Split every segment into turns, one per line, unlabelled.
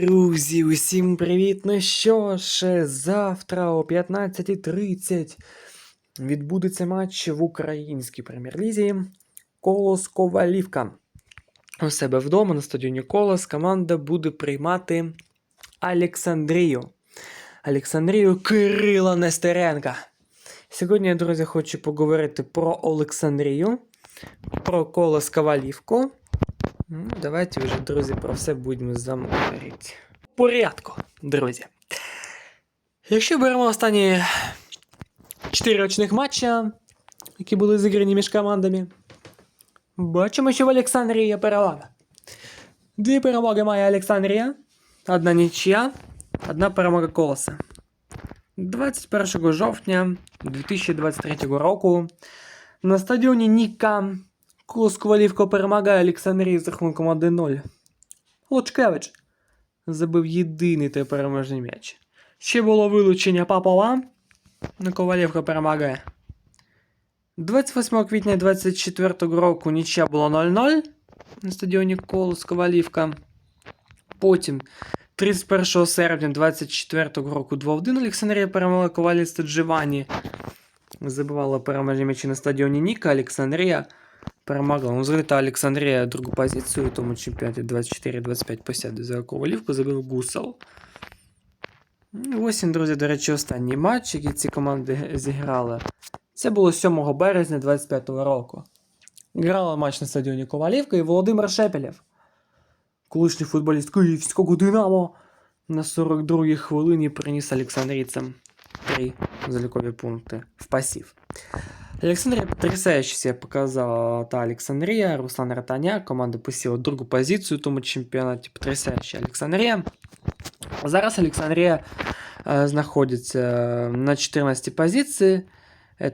Друзі, усім привіт! Ну що ж, завтра о 15.30 відбудеться матч в українській прем'єр-лізі Колос Ковалівка. У себе вдома на стадіоні Колос команда буде приймати Олександрію. Олександрію Кирила Нестеренка. Сьогодні, друзі, хочу поговорити про Олександрію, про Колос Ковалівку. Ну, давайте вже, друзі, про все будемо з вами говорити. Порядку, друзі. Якщо беремо останні 4 очних матча, які були зіграні між командами, бачимо, що в Олександрії є перевага. Дві перемоги має Олександрія, одна нічия, одна перемога колоса. 21 жовтня 2023 року на стадіоні Ніка Колос Ковалівка перемагає Олександрію з рахунком 1-0. Лучкевич забив єдиний та переможний м'яч. Ще було вилучення Папова. Ковалівка перемагає. 28 квітня 24 року нічия було 0-0 на стадіоні Колос Ковалівка. Потім 31 серпня 24 року 2-1 Олександрія перемогла Коваліста Дживані. Забивала переможні м'ячі на стадіоні Ніка. Олександрія перемогла. Ну, взагалі, та Олександрія другу позицію у тому чемпіонаті 24-25 посяде за Ковалівку забив Гусел. Ну, Ось він, друзі, до речі, останній матч, який ці команди зіграли. Це було 7 березня 25-го року. Грала матч на стадіоні Ковалівка і Володимир Шепелєв. Колишній футболіст Київського Динамо на 42-й хвилині приніс Олександрійцям три залікові пункти в пасів. Александрия потрясающе себя показала та Александрия. Руслан Ротаня. Команда посіла другу позицію в тому чемпіонаті. Потрясаюча Олександрія. Зараз Олександрія е, знаходиться на 14 позиції.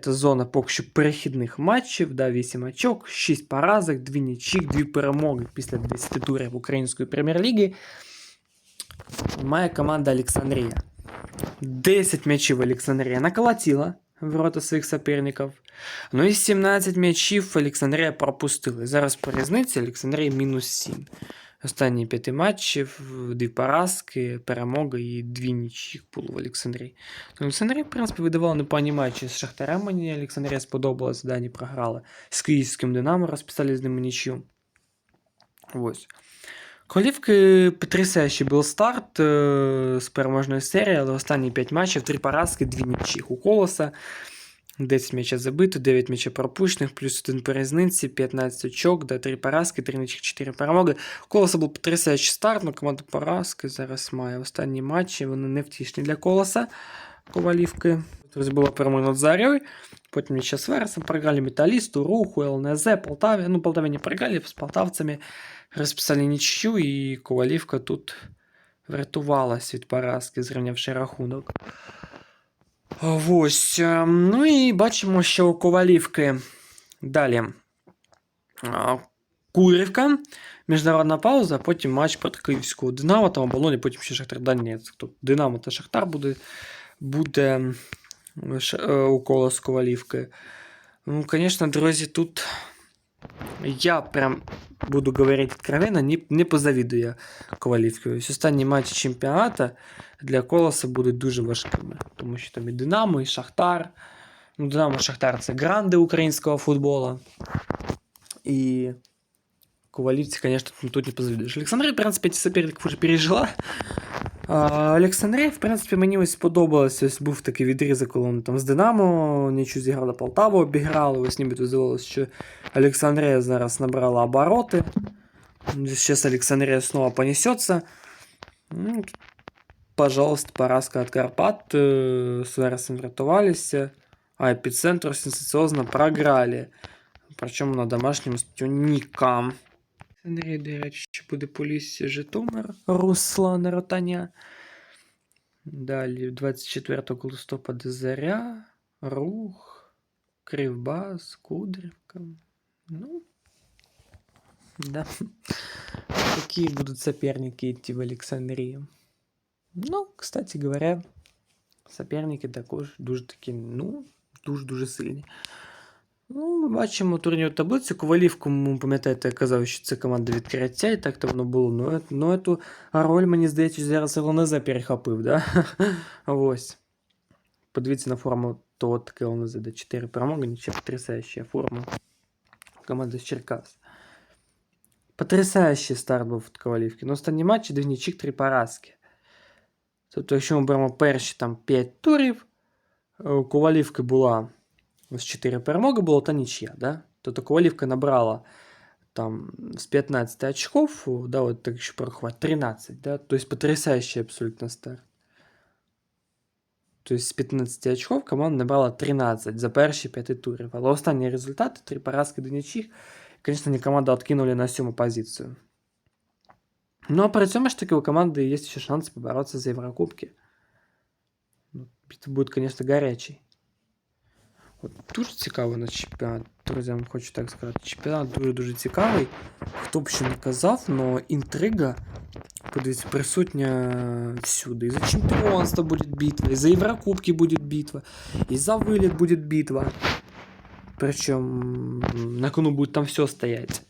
Це зона поки що перехідних матчів, да, 8 очок, 6 поразок, 2 нічих, 2 перемоги після 10 турів української прем'єр-ліги. Має команда Олександрія. 10 м'ячів Олександрія наколотила в Ворота своїх суперників. Ну і 17 м'ячів Олександрія пропустили. Зараз по різниці Олександрія мінус 7. Останні 5 матчів, дві поразки, перемога і дві нічих було в Олександрії. Ну, Олександрія, в принципі, видавала непогані матчі з Шахтарем. Мені Олександрія сподобалась, да, вони програли. З Київським Динамо розписали з ними нічю. Ось. Колівки потрясаючий був старт е, з переможної серії, але останні 5 матчів, 3 поразки, 2 нічих у колоса. 10 м'яча забито, 9 м'яча пропущених, плюс 1 по різниці, 15 очок, да, 3 поразки, 3 нічих, 4 перемоги. Колоса був потрясаючий старт, але команда поразки зараз має останні матчі, вони не втішні для колоса Ковалівки. Тобто була перемога над Зарєю, потім нічия з Вересом, програли Металісту, Руху, ЛНЗ, Полтаві. Ну, Полтаві не програли, з полтавцями розписали нічю, і Ковалівка тут врятувалась від поразки, зрівнявши рахунок. Ось. е, Ну і бачимо, що у Ковалівки далі. Курівка, міжнародна пауза, потім матч проти Київського Динамо, там оболоні, потім ще Шахтар Донецьк. Тобто Динамо та Шахтар буде, буде ш- е, у колос Ковалівки. Ну, звісно, друзі, тут я прям буду говорити откровенно, не, не позавідую Ковалівки. Ось останні матчі чемпіонату для Колоса будуть дуже важкими, тому що там і Динамо, і Шахтар. Ну, Динамо Шахтар це гранди українського футболу. І Ковалівці, звісно, тут- тут не позавідуєш. Олександрія, в принципі, ці суперників вже пережила. Олександрія, в принципі, мені ось сподобалось. Ось був такий відрізок, коли вони там з Динамо нічого зіграли Полтаву, обіграли. Ось ніби здавалося, що Олександрія зараз набрала обороти. Сейчас Александрия снова понесется. Ну, пожалуйста, поразка от Карпат. э, С Вересом врятувались. А эпицентр сенсационно програли. Причому на домашньому стюнікам. Андрій, до речі, ще буде Полісся Житомир Руслана Ротаня. Далі 24 листопада Заря, Рух, Кривбас, Кудрівка. Ну, да. Какие будут соперники идти в Александрию? Ну, кстати говоря, соперники також дуже такі, ну, дуже-дуже сильні. Ну, ми бачимо турнірну таблицю. Ковалівку, пам'ятаєте, я казав, що це команда відкриття, і так то воно було. Ну, е- ну цю роль, мені здається, зараз ЛНЗ перехопив, да? Ось. Подивіться на форму того таке ЛНЗ, де 4 перемоги, нічого потрясающая форма. Команда з Черкас. Потрясаючий старт був від Ковалівки. Ну, останні матчі, дві нічик, три поразки. Тобто, якщо ми беремо перші там 5 турів, е, у була ось 4 перемоги було та нічия, да? Тобто Ковалівка набрала там з 15 очков, да, от так якщо порахувати, 13, да? Тобто потрясаючий абсолютно старт. Тобто з 15 очков команда набрала 13 за перші 5 турів. Але останні результати, 3 поразки до нічих, звісно, не команду откинули на сьому позицію. Ну, а при цьому ж таки у команды есть еще шанс побороться за Еврокубки. Ну, Это будет, конечно, горячий. От дуже цікаво на чемпіонат. Друзі, хочу так сказати. Чемпіонат дуже-дуже цікавий. Хто б ще не казав, але інтрига, подивіться, присутня всюди. І за чемпіонство буде битва, і за Єврокубки буде битва, і за виліт буде битва. Причому на кону буде там все стоять.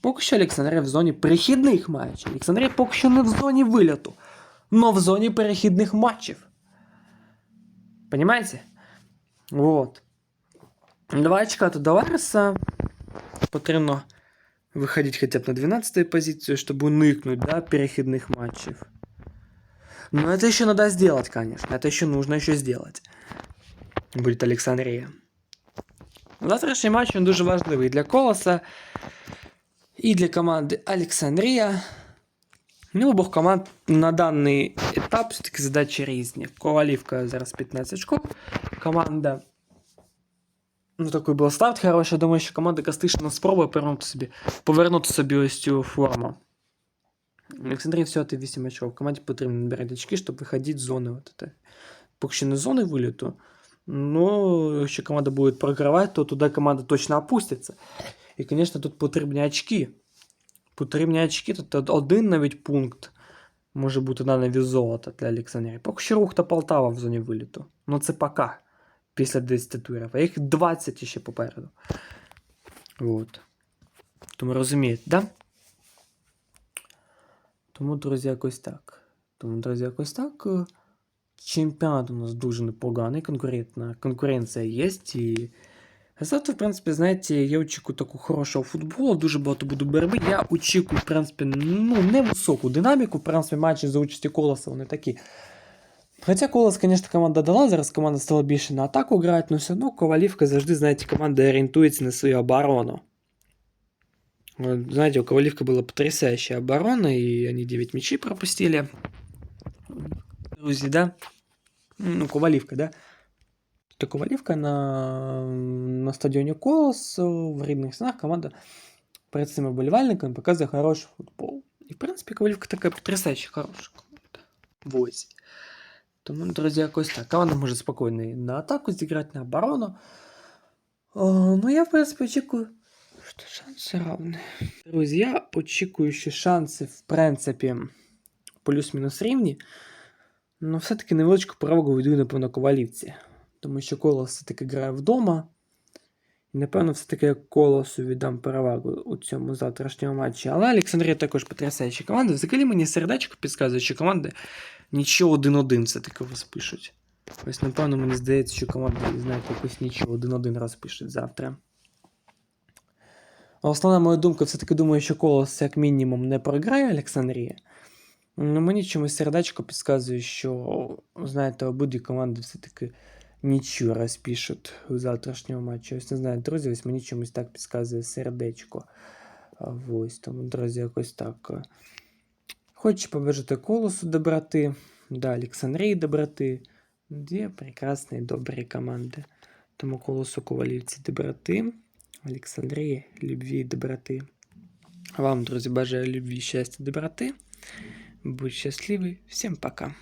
Поки що Олександрія в зоні перехідних матчів. Олександрія поки що не в зоні виліту, но в зоні перехідних матчів. Понимаете? Вот. Два очка до Лареса. Потрібно виходити хоча б на 12 позицію, щоб уникнуть да, перехідних матчів. Но это еще надо сделать, конечно. Это еще нужно еще сделать. Будет Олександрія. Завтрашній матч він дуже важливий для Колоса і для команди Олександрія. Ну, обох команд на даний етап все-таки задачі різні. Ковалівка зараз 15 очков. Команда. Ну, такий був старт хороший. Я Думаю, що команда Кастишина спробує повернути собі, повернути собі ось цю форму. Олександрія все-таки 8 очков. Команді потрібно набирати очки, щоб виходити з зони. От это. Поки що не з зони виліту. Ну, якщо команда буде програвати, то туди команда точно опуститься. І, звісно, тут потрібні очки. Потрібні очки, тут один навіть пункт може бути на навіть золота для Олександрії. Поки що рух та Полтава в зоні виліту. Ну це поки. Після 10 турів. А їх 20 ще попереду. Вот. Тому розумієте, да? Тому, друзі, якось так. Тому, друзі, якось так. Чемпіонат у нас дуже непоганий, конкурентна, конкуренція є. І завтра, в принципі, знаєте, я очікую такого хорошого футболу, дуже багато буде боротьби. Я очікую, в принципі, ну, невисоку динаміку. В принципі, матчі за участі Колоса вони такі. Хоча Колос, звісно, команда дала, зараз команда стала більше на атаку грати, але все одно Ковалівка завжди, знаєте, команда орієнтується на свою оборону. Вот, Знаете, у Ковалівки была потрясающая оборона, и они 9 мячей пропустили. Друзі, да? Ну, Ковалівка, да? То Ковалівка на, на стадіоні Колос в рідних снах команда перед цими болівальниками показує хороший футбол. І, в принципі, Ковалівка така потрясаюча хороша команда. Ось. Тому, друзі, якось так. Команда може спокійно і на атаку зіграти, на оборону. О, ну, я, в принципі, очікую, що шанси равні. Друзі, я очікую, що шанси, в принципі, плюс-мінус рівні. Ну, все-таки невеличку перевагу веду, напевно, Ковалівці. Тому що коло все-таки грає вдома. І, напевно, все-таки Колосу віддам перевагу у цьому завтрашньому матчі. Але Олександрія також потрясаюча команда. Взагалі мені сердечко підказує, що команди нічого 1-1 все-таки розпишуть. Ось, напевно, мені здається, що команди, знаєте, якось нічого 1-1 розпишуть завтра. Основна моя думка, все-таки думаю, що Колос, як мінімум, не програє Олександрія. Ну, мені чомусь сердечко підказує, що, знаєте, обидві команди все-таки нічого розпишуть у завтрашньому матчі. Ось не знаю, друзі, ось мені чомусь так підказує сердечко. Ось, тому, друзі, якось так. Хочу побажати колосу доброти, да, Олександрії доброти. Дві прекрасні добрі команди. Тому колосу ковалівці доброти, Олександрії любві і доброти. Вам, друзі, бажаю любві, щастя, доброти. Будь счастливы. Всем пока.